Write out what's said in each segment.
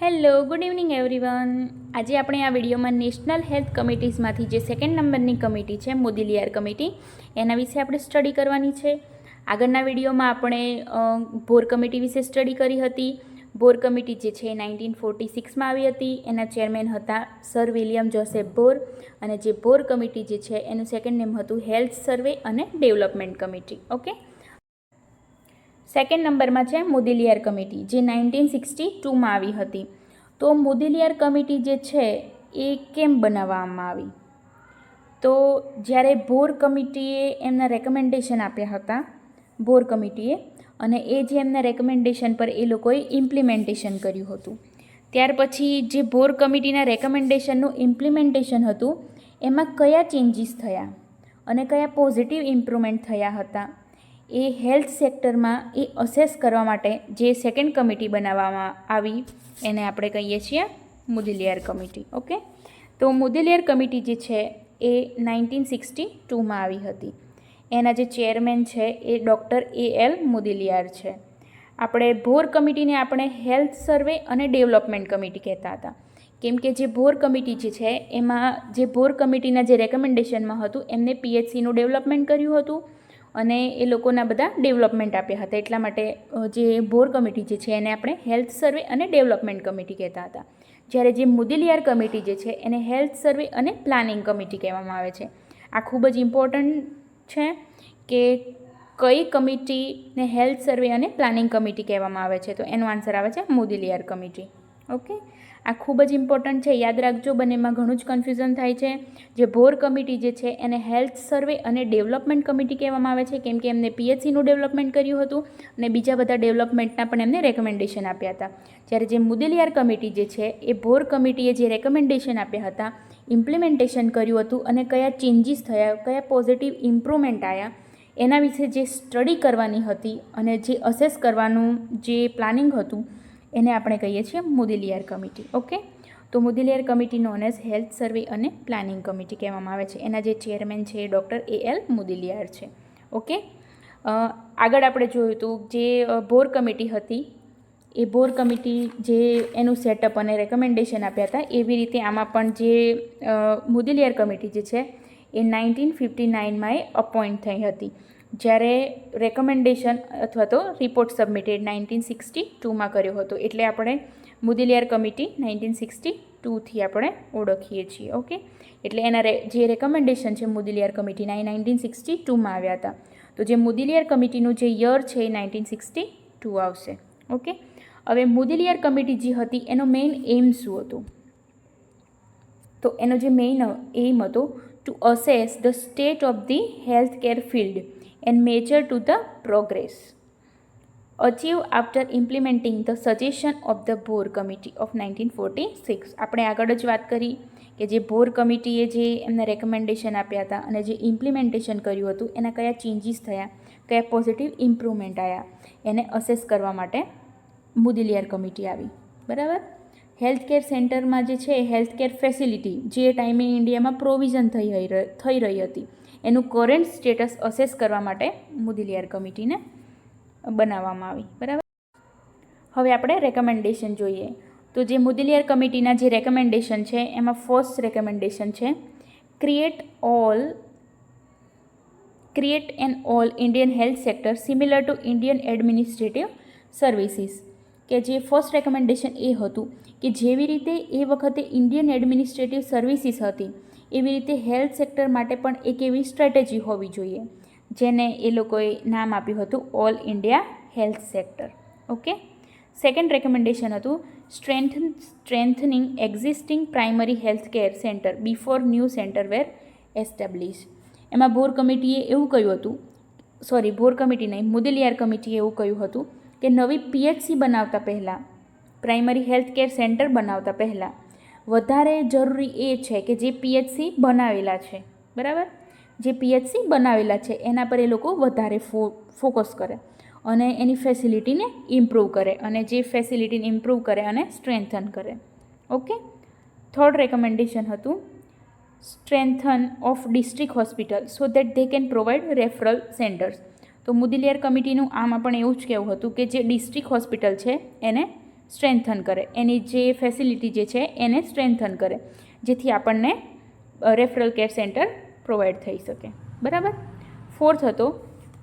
Hello, good evening everyone. આજે આપણે આ વિડીયોમાં નેશનલ હેલ્થ કમિટીઝમાંથી જે સેકન્ડ નંબરની કમિટી છે, મોદીલિયાર કમિટી, એના વિશે આપણે સ્ટડી કરવાની છે. આગળના વિડીયોમાં આપણે ભોર કમિટી વિશે સ્ટડી કરી હતી. બોર કમિટી જે છે નાઇન્ટીન ફોર્ટી સિક્સમાં આવી હતી. એના ચેરમેન હતા સર વિલિયમ જોસેફ બોર અને જે ભોર કમિટી જે છે એનું સેકન્ડ નેમ હતું હેલ્થ સર્વે અને ડેવલપમેન્ટ કમિટી. ઓકે? સેકન્ડ નંબરમાં છે મુદિલિયાર કમિટી જે નાઇન્ટીન સિક્સટી ટુમાં આવી હતી. તો મુદિલિયાર કમિટી જે છે, એ કેમ બનાવવામાં આવી? તો જ્યારે ભોર કમિટીએ એમના રેકમેન્ડેશન આપ્યા હતા ભોર કમિટીએ અને એ જે એમના રેકમેન્ડેશન પર એ લોકોએ ઇમ્પ્લિમેન્ટેશન કર્યું હતું. ત્યાર પછી જે ભોર કમિટીના રેકમેન્ડેશનનું ઇમ્પ્લિમેન્ટેશન હતું, એમાં કયા ચેન્જીસ થયા? અને કયા પોઝિટિવ ઇમ્પ્રુવમેન્ટ થયા હતા? એ હેલ્થ સેક્ટરમાં એ અસેસ કરવા માટે જે સેકન્ડ કમિટી બનાવવામાં આવી, એને આપણે કહીએ છીએ મુદિલિયર કમિટી ઓકે? તો મુદિલિયર કમિટી જે છે એ નાઇન્ટીન સિક્સટી ટુમાં આવી હતી. એના જે ચેરમેન છે એ ડૉક્ટર એ એલ મુદિલિયાર છે. આપણે ભોર કમિટીને આપણે હેલ્થ સર્વે અને ડેવલપમેન્ટ કમિટી કહેતા હતા. કેમ કે જે ભોર કમિટી જે છે, એમાં જે ભોર કમિટીના જે રેકમેન્ડેશનમાં હતું, એમને પીએચસીનું ડેવલપમેન્ટ કર્યું હતું. અને એ લોકોના બધા ડેવલપમેન્ટ આપ્યા હતા. એટલા માટે જે બોર કમિટી જે છે, એને આપણે હેલ્થ સર્વે અને ડેવલપમેન્ટ કમિટી કહેતા હતા. જ્યારે જે મુદિલિયાર કમિટી જે છે, એને હેલ્થ સર્વે અને પ્લાનિંગ કમિટી કહેવામાં આવે છે. આ ખૂબ જ ઇમ્પોર્ટન્ટ છે કે કઈ કમિટીને હેલ્થ સર્વે અને પ્લાનિંગ કમિટી કહેવામાં આવે છે. તો એનો આન્સર આવે છે મુદિલિયાર કમિટી. ઓકે? આ ખૂબ જ ઇમ્પોર્ટન્ટ છે. યાદ રાખજો, બંનેમાં ઘણું જ કન્ફ્યુઝન થાય છે. જે ભોર કમિટી જે છે, એને હેલ્થ સર્વે અને ડેવલપમેન્ટ કમિટી કહેવામાં આવે છે. કેમ કે એમને પીએચસીનું ડેવલપમેન્ટ કર્યું હતું અને બીજા બધા ડેવલપમેન્ટના પણ એમને રેકમેન્ડેશન આપ્યા હતા. જ્યારે જે મુદેલિયાર કમિટી જે છે, એ ભોર કમિટીએ જે રેકમેન્ડેશન આપ્યા હતા ઇમ્પ્લિમેન્ટેશન કર્યું હતું અને કયા ચેન્જીસ થયા, કયા પોઝિટિવ ઇમ્પ્રુવમેન્ટ આવ્યા એના વિશે જે સ્ટડી કરવાની હતી અને જે અસેસ કરવાનું જે પ્લાનિંગ હતું એને આપણે કહીએ છીએ મુદિલિયાર કમિટી, ઓકે? તો Mudaliar committee known as health survey અને પ્લાનિંગ કમિટી કહેવામાં આવે છે. એના જે ચેરમેન છે એ ડૉક્ટર એ એલ મુદિલિયાર છે, ઓકે? આગળ આપણે જોયું હતું જે બોર કમિટી હતી, એ બોર કમિટી જે એનું સેટઅપ અને રેકમેન્ડેશન આપ્યા હતા, એવી રીતે આમાં પણ જે મુદિલિયાર કમિટી જે છે, એ નાઇન્ટીન ફિફ્ટી નાઇનમાં એ અપોઇન્ટ થઈ હતી. જ્યારે રેકમેન્ડેશન અથવા તો રિપોર્ટ સબમિટેડ નાઇન્ટીન સિક્સટી ટુમાં કર્યો હતો, એટલે આપણે મુદિલિયાર કમિટી નાઇન્ટીન સિક્સટી ટુથી આપણે ઓળખીએ છીએ, ઓકે? એટલે એના જે રેકમેન્ડેશન છે મુદિલિયાર કમિટીના એ નાઇન્ટીન સિક્સટી ટુમાં આવ્યા હતા. તો જે મુદિલિયાર કમિટીનું જે યર છે એ નાઇન્ટીન સિક્સટી ટુ આવશે, ઓકે? હવે મુદિલિયાર કમિટી જે હતી, એનો મેઇન એમ શું હતું? તો એનો જે મેઇન એમ હતો to assess the state of the health care field and measure to the progress achieve after implementing the suggestion of the Bhore nineteen forty six આપણે આગળ જ વાત કરી કે જે બોર કમિટીએ જે એમને રેકમેન્ડેશન આપ્યા હતા અને જે ઇમ્પ્લિમેન્ટેશન કર્યું હતું, એના કયા ચેન્જીસ થયા, કયા પોઝિટિવ ઇમ્પ્રુવમેન્ટ આવ્યા એને અસેસ કરવા માટે મુદિલિયાર કમિટી આવી. બરાબર? હેલ્થ કેર સેન્ટરમાં જે છે હેલ્થ કેર ફેસિલિટી જે ટાઈમે ઇન્ડિયામાં પ્રોવિઝન થઈ થઈ રહી હતી. એનું કરંટ સ્ટેટસ અસેસ કરવા માટે મુદિલિયાર કમિટીને બનાવવામાં આવી. બરાબર? હવે આપણે રેકમેન્ડેશન જોઈએ. તો જે મુદિલિયાર કમિટીના જે રેકમેન્ડેશન છે, એમાં ફર્સ્ટ રેકમેન્ડેશન છે create all create an all Indian health sector similar to Indian administrative services કે જે ફર્સ્ટ રેકમેન્ડેશન એ હતું કે જેવી રીતે એ વખતે ઇન્ડિયન એડમિનિસ્ટ્રેટિવ સર્વિસીસ હતી એવી રીતે હેલ્થ સેક્ટર માટે પણ એક એવી સ્ટ્રેટેજી હોવી જોઈએ, જેને એ લોકોએ નામ આપ્યું હતું all India health sector. Okay? Second recommendation હતું, strength, strengthening existing primary health care center before new center were establish એમાં બોર કમિટીએ એવું કહ્યું હતું સોરી બોર કમિટી નહીં, મુદલિયાર કમિટીએ એવું કહ્યું હતું કે નવી પીએચસી બનાવતા પહેલાં, પ્રાઇમરી હેલ્થ કેર સેન્ટર બનાવતા પહેલાં વધારે જરૂરી એ છે કે જે પીએચસી બનાવેલા છે. બરાબર? જે પીએચસી બનાવેલા છે, એના પર એ લોકો વધારે ફો ફોકસ કરે અને એની ફેસિલિટીને ઇમ્પ્રૂવ કરે અને જે ફેસિલિટીને ઇમ્પ્રૂવ કરે અને સ્ટ્રેન્થન કરે. ઓકે થર્ડ રેકમેન્ડેશન હતું strengthen of district hospital so that they can provide referral centers તો મુદિલિયાર કમિટીનું આમાં પણ એવું જ કહેવું હતું કે જે ડિસ્ટ્રિક્ટ હોસ્પિટલ છે, એને સ્ટ્રેન્થન કરે. એની જે ફેસિલિટી જે છે, એને સ્ટ્રેન્થન કરે. જેથી આપણને રેફરલ કેર સેન્ટર પ્રોવાઈડ થઈ શકે. બરાબર? ફોર્થ હતો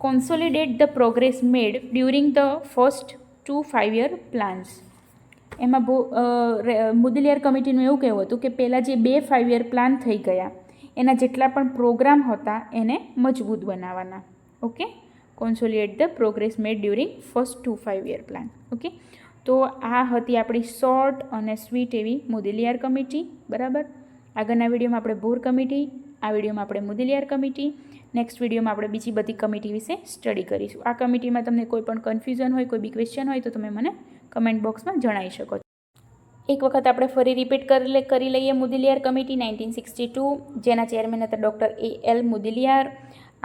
consolidate the progress made during the first two five year plans એમાં બહુ મુદલિયાર કમિટીનું એવું કહેવું હતું કે પહેલાં જે બે ફાઇવ યર પ્લાન થઈ ગયા, એના જેટલા પણ પ્રોગ્રામ હતા, એને મજબૂત બનાવવાના. Okay consolidate the progress made during first two five year plan okay તો આ હતી આપણી શોર્ટ અને સ્વીટ એવી મુદલિયાર કમિટી, બરાબર? આગળના વિડીયોમાં આપણે ભૂર કમિટી, આ વિડીયોમાં આપણે મુદલિયાર કમિટી નેક્સ્ટ વિડીયોમાં આપણે બીજી બધી કમિટી વિશે સ્ટડી કરીશું. આ કમિટીમાં તમને કોઈ પણ કન્ફ્યુઝન હોય, કોઈ બી ક્વેશ્ચન હોય તો તમે મને કમેન્ટ બોક્સમાં જણાવી શકો એક વખત આપણે ફરી રિપીટ કરી કરી લઈએ Mudaliar committee nineteen sixty two જેના ચેરમેન હતા ડૉક્ટર એ એલ મુદલિયાર.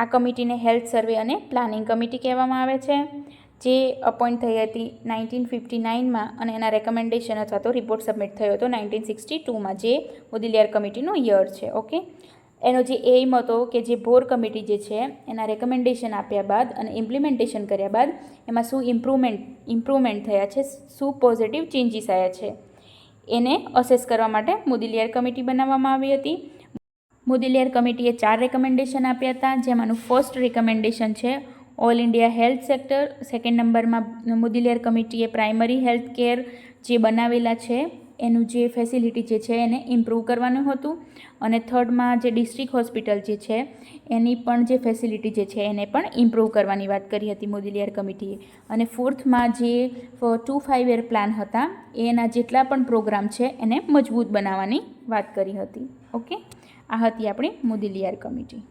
આ કમિટીને હેલ્થ સર્વે અને પ્લાનિંગ કમિટી કહેવામાં આવે છે. જે અપોઇન્ટ થઈ હતી નાઇન્ટીન ફિફ્ટી નાઇનમાં અને એના રેકમેન્ડેશન અથવા તો રિપોર્ટ સબમિટ થયો હતો નાઇન્ટીન સિક્સટી ટુમાં, જે મોદીલિયાર કમિટીનો યર છે, ઓકે? એનો જે એઇમ હતો કે જે ભોર કમિટી જે છે, એના રેકમેન્ડેશન આપ્યા બાદ અને ઇમ્પ્લિમેન્ટેશન કર્યા બાદ એમાં શું ઇમ્પ્રુવમેન્ટ ઇમ્પ્રુવમેન્ટ થયા છે, શું પોઝિટિવ ચેન્જીસ આવ્યા છે, એને અસેસ કરવા માટે મોદીલિયાર કમિટી બનાવવામાં આવી હતી. મોદીલિયાર કમિટીએ ચાર રેકમેન્ડેશન આપ્યા હતા જેમાંનું ફર્સ્ટ રેકમેન્ડેશન છે all India health sector, second નંબરમાં મુદલિયાર કમિટીએ પ્રાઇમરી હેલ્થ કેર જે બનાવેલા છે, એનું જે ફેસિલિટી જે છે એને ઇમ્પ્રૂવ કરવાનું હતું. અને થર્ડમાં જે ડિસ્ટ્રિક્ટ હોસ્પિટલ જે છે, એની પણ જે ફેસિલિટી જે છે એને પણ ઇમ્પ્રૂવ કરવાની વાત કરી હતી મોદિલિયર કમિટીએ. અને ફોર્થમાં જે ટુ ફાઇવ યર પ્લાન હતા, એના જેટલા પણ પ્રોગ્રામ છે એને મજબૂત બનાવવાની વાત કરી હતી. ઓકે? આ હતી આપણી મોદિલિયર કમિટી.